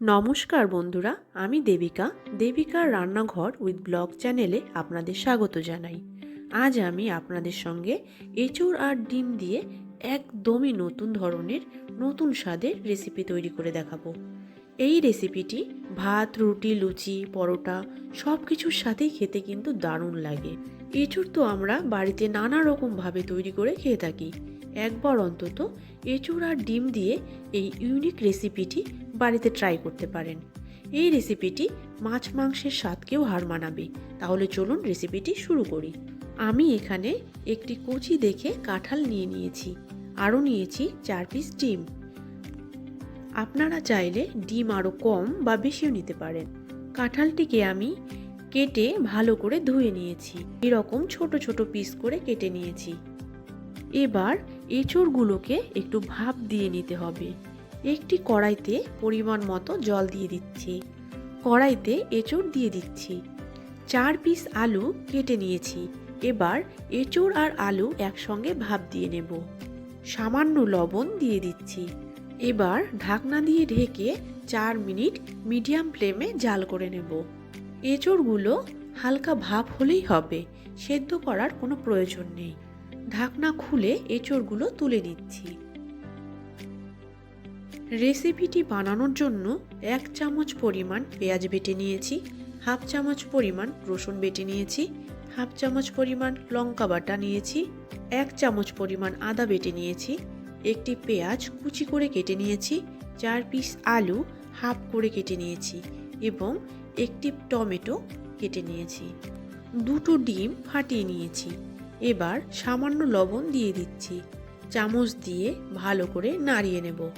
নমস্কার বন্ধুরা, আমি দেবিকা। দেবিকার রান্নাঘর উইথ ব্লগ চ্যানেলে আপনাদের স্বাগত জানাই। আজ আমি আপনাদের সঙ্গে এঁচোড় আর ডিম দিয়ে একদমই নতুন ধরনের, নতুন স্বাদের রেসিপি তৈরি করে দেখাবো। এই রেসিপিটি ভাত, রুটি, লুচি, পরোটা সব কিছুর সাথেই খেতে কিন্তু দারুণ লাগে। এঁচোড় তো আমরা বাড়িতে নানা রকমভাবে তৈরি করে খেয়ে থাকি। একবার অন্তত এঁচোড় আর ডিম দিয়ে এই ইউনিক রেসিপিটি বাড়িতে ট্রাই করতে পারেন। এই রেসিপিটি মাছ মাংসের স্বাদকেও হার মানাবে। তাহলে চলুন রেসিপিটি শুরু করি। আমি এখানে একটি কচি দেখে কাঁঠাল নিয়ে নিয়েছি। আরও নিয়েছি চার পিস ডিম। আপনারা চাইলে ডিম আরও কম বা বেশিও নিতে পারেন। কাঁঠালটিকে আমি কেটে ভালো করে ধুয়ে নিয়েছি। এরকম ছোট ছোট পিস করে কেটে নিয়েছি। এবার এঁচড়গুলোকে একটু ভাপ দিয়ে নিতে হবে। একটি কড়াইতে পরিমাণ মতো জল দিয়ে দিচ্ছি। কড়াইতে এঁচড় দিয়ে দিচ্ছি। চার পিস আলু কেটে নিয়েছি। এবার এঁচড় আর আলু একসঙ্গে ভাপ দিয়ে নেব। সামান্য লবণ দিয়ে দিচ্ছি। এবার ঢাকনা দিয়ে ঢেকে চার মিনিট মিডিয়াম ফ্লেমে জাল করে নেব। এঁচড়গুলো হালকা ভাপ হলেই হবে, সেদ্ধ করার কোনো প্রয়োজন নেই। ঢাকনা খুলে এঁচড়গুলো তুলে নিচ্ছি। রেসিপিটি বানানোর জন্য এক চামচ পরিমাণ পেঁয়াজ বেটে নিয়েছি, হাফ চামচ পরিমাণ রসুন বেটে নিয়েছি, হাফ চামচ পরিমাণ লঙ্কা বাটা নিয়েছি, এক চামচ পরিমাণ আদা বেটে নিয়েছি, একটি পেঁয়াজ কুচি করে কেটে নিয়েছি, চার পিস আলু হাফ করে কেটে নিয়েছি এবং একটি টমেটো কেটে নিয়েছি। দুটো ডিম ফাটিয়ে নিয়েছি। এবার সামান্য লবণ দিয়ে দিচ্ছি। চামচ দিয়ে ভালো করে নাড়িয়ে নেব।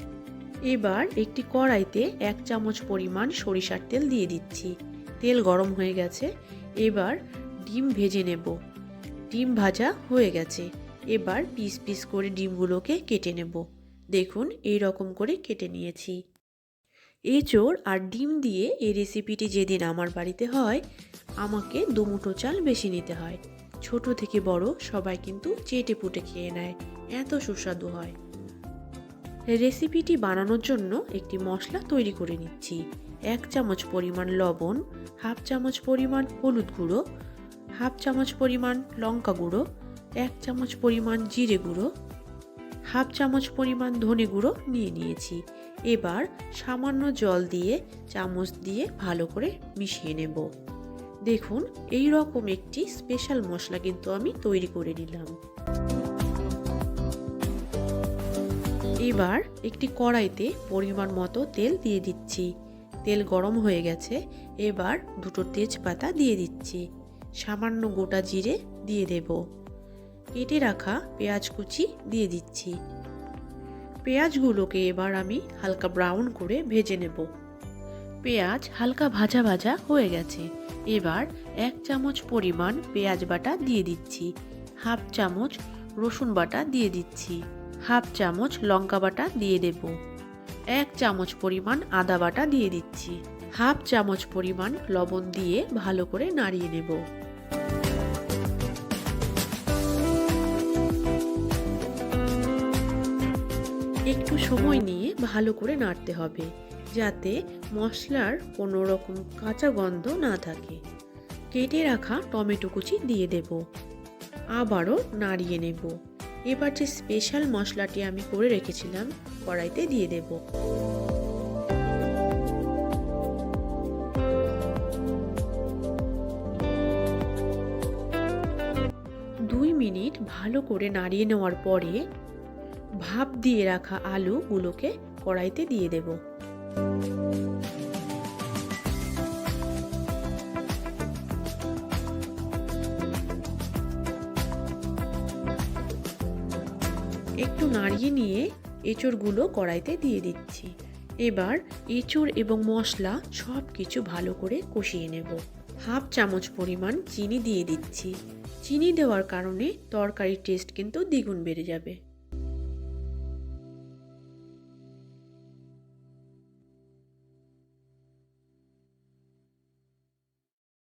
এবার একটি কড়াইতে এক চামচ পরিমাণ সরিষার তেল দিয়ে দিচ্ছি। তেল গরম হয়ে গেছে, এবার ডিম ভেজে নেব। ডিম ভাজা হয়ে গেছে, এবার পিস পিস করে ডিমগুলোকে কেটে নেব। দেখুন, এই রকম করে কেটে নিয়েছি। এঁচোড় আর ডিম দিয়ে এই রেসিপিটি যেদিন আমার বাড়িতে হয়, আমাকে দুমুঠো চাল বেশি নিতে হয়। ছোট থেকে বড় সবাই কিন্তু চেটে পুটে খেয়ে নেয়, এত সুস্বাদু হয়। রেসিপিটি বানানোর জন্য একটি মশলা তৈরি করে নিচ্ছি। এক চামচ পরিমাণ লবণ, হাফ চামচ পরিমাণ হলুদ গুঁড়ো, হাফ চামচ পরিমাণ লঙ্কা গুঁড়ো, এক চামচ পরিমাণ জিরে গুঁড়ো, হাফ চামচ পরিমাণ ধনে গুঁড়ো নিয়ে নিয়েছি। এবার সামান্য জল দিয়ে চামচ দিয়ে ভালো করে মিশিয়ে নেব। দেখুন এই রকম একটি স্পেশাল মশলা কিন্তু আমি তৈরি করে নিলাম। এবার একটি কড়াইতে পরিমাণ মতো তেল দিয়ে দিচ্ছি। তেল গরম হয়ে গেছে, এবার দুটো তেজপাতা দিয়ে দিচ্ছি। সামান্য গোটা জিরে দিয়ে দেব। কেটে রাখা পেঁয়াজ কুচি দিয়ে দিচ্ছি। পেঁয়াজগুলোকে এবার আমি হালকা ব্রাউন করে ভেজে নেব। পেঁয়াজ হালকা ভাজা ভাজা হয়ে গেছে। এবার এক চামচ পরিমাণ পেঁয়াজ বাটা দিয়ে দিচ্ছি। হাফ চামচ রসুন বাটা দিয়ে দিচ্ছি। হাফ চামচ লঙ্কা বাটা দিয়ে দেব। এক চামচ পরিমাণ আদা বাটা দিয়ে দিচ্ছি। হাফ চামচ পরিমাণ লবণ দিয়ে ভালো করে নাড়িয়ে নেব। একটু সময় নিয়ে ভালো করে নাড়তে হবে, যাতে মশলার কোনো রকম কাঁচা গন্ধ না থাকে। কেটে রাখা টমেটো কুচি দিয়ে দেব। আবারও নাড়িয়ে নেব। এবার যে স্পেশাল মশলাটি আমি করে রেখেছিলাম, কড়াইতে দিয়ে দেব। দুই মিনিট ভালো করে নাড়িয়ে নেওয়ার পরে ভাপ দিয়ে রাখা আলুগুলোকে কড়াইতে দিয়ে দেব। একটু নাড়িয়ে নিয়ে এঁচড়গুলো কড়াইতে দিয়ে দিচ্ছি। এবার এঁচড় এবং মশলা সব কিছু ভালো করে কষিয়ে নেব। হাফ চামচ পরিমাণ চিনি দিয়ে দিচ্ছি। চিনি দেওয়ার কারণে তরকারির টেস্ট কিন্তু দ্বিগুণ বেড়ে যাবে।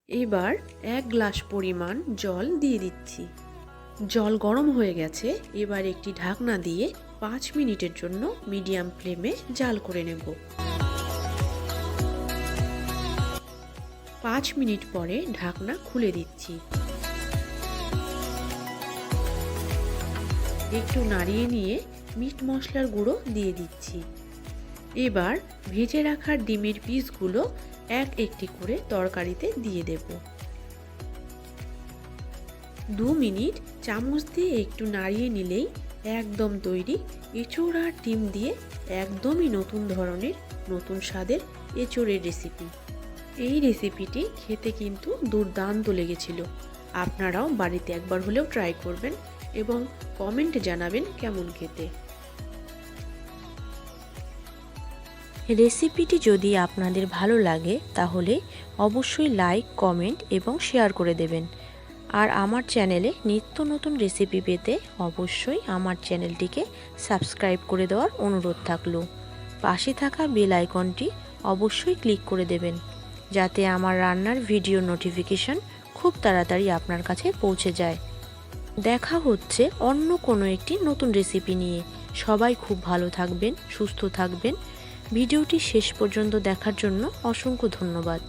এবার এক গ্লাস পরিমাণ জল দিয়ে দিচ্ছি। জল গরম হয়ে গেছে, এবার একটি ঢাকনা দিয়ে পাঁচ মিনিটের জন্য মিডিয়াম ফ্লেমে জাল করে নেব। পাঁচ মিনিট পরে ঢাকনা খুলে দিচ্ছি। একটু নাড়িয়ে নিয়ে মিট মশলার গুঁড়ো দিয়ে দিচ্ছি। এবার ভেজে রাখার ডিমের পিসগুলো এক একটি করে তরকারিতে দিয়ে দেব। দু মিনিট চামচ দিয়ে একটু নাড়িয়ে নিলেই একদম তৈরি। এঁচোড় আর ডিম দিয়ে একদমই নতুন ধরনের, নতুন স্বাদের এঁচোড়ের রেসিপি এই রেসিপিটি খেতে কিন্তু দুর্দান্ত লেগেছিল। আপনারাও বাড়িতে একবার হলেও ট্রাই করবেন এবং কমেন্টে জানাবেন কেমন খেতে। রেসিপিটি যদি আপনাদের ভালো লাগে তাহলে অবশ্যই লাইক কমেন্ট এবং শেয়ার করে দেবেন। আর আমার চ্যানেলে নিত্য নতুন রেসিপি পেতে অবশ্যই আমার চ্যানেলটিকে সাবস্ক্রাইব করে দেওয়ার অনুরোধ থাকল। পাশে থাকা বেল আইকনটি অবশ্যই ক্লিক করে দেবেন, যাতে আমার রান্নার ভিডিও নোটিফিকেশন খুব তাড়াতাড়ি আপনার কাছে পৌঁছে যায়। দেখা হচ্ছে অন্য কোনো একটি নতুন রেসিপি নিয়ে। সবাই খুব ভালো থাকবেন, সুস্থ থাকবেন। ভিডিওটি শেষ পর্যন্ত দেখার জন্য অসংখ্য ধন্যবাদ।